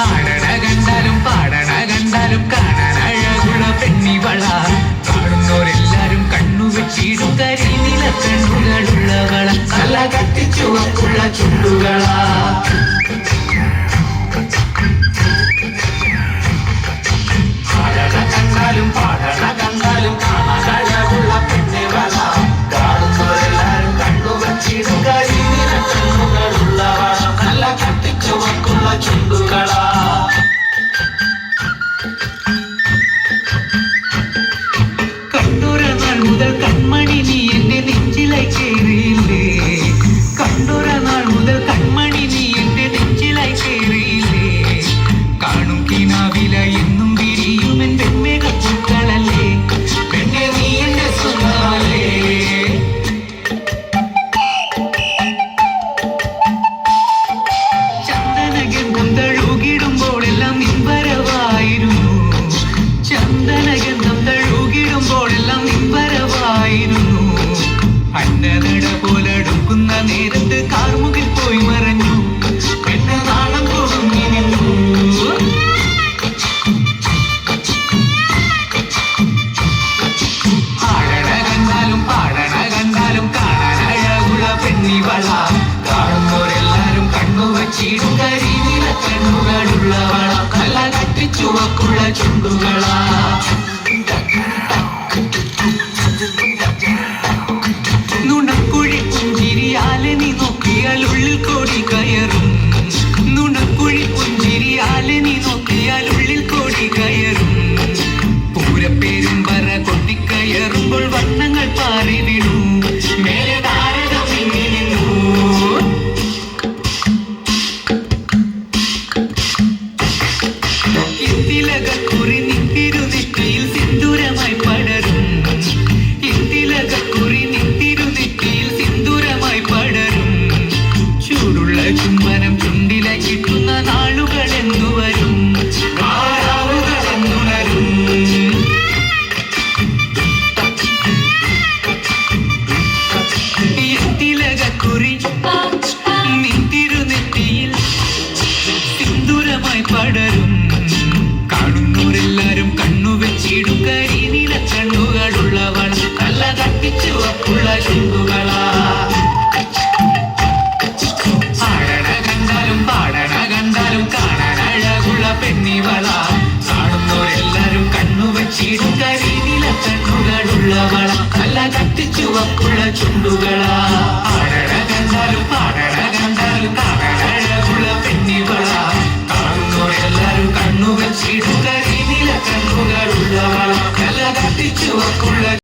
ആടണ കണ്ടാലും പാടണ കണ്ടാലും കാണാൻ അഴകുള്ള പെണ്ണിവള. കാണുന്നവരെല്ലാരും കണ്ണു വെച്ചിടും കരിനില കണ്ണുകളുള്ളവള തല കത്തിച്ചുവക്കുള്ള ചുണ്ടുകളാ. കരിവള കാണുന്നവരെല്ലാരും കണ്ണു വച്ചിടും കരിനീല കണ്ണുകളുള്ളവള നല്ല കട്ടിച്ചുവക്കുള്ള ചുണ്ടുകളാ. കണ്ണുകളുള്ളവള അല്ല കട്ടിച്ചുവപ്പുള്ള ചുണ്ടുകളാ. പാടഴ കണ്ടാലും പാടഴ കണ്ടാലും താഴകുള്ള പെണ്ണിവള കാണുന്നവരെല്ലാരും കണ്ണുകൾ ചീടുക ഇനില കണ്ണുകളുള്ളവള നല്ല കട്ടിച്ചുവപ്പുള്ള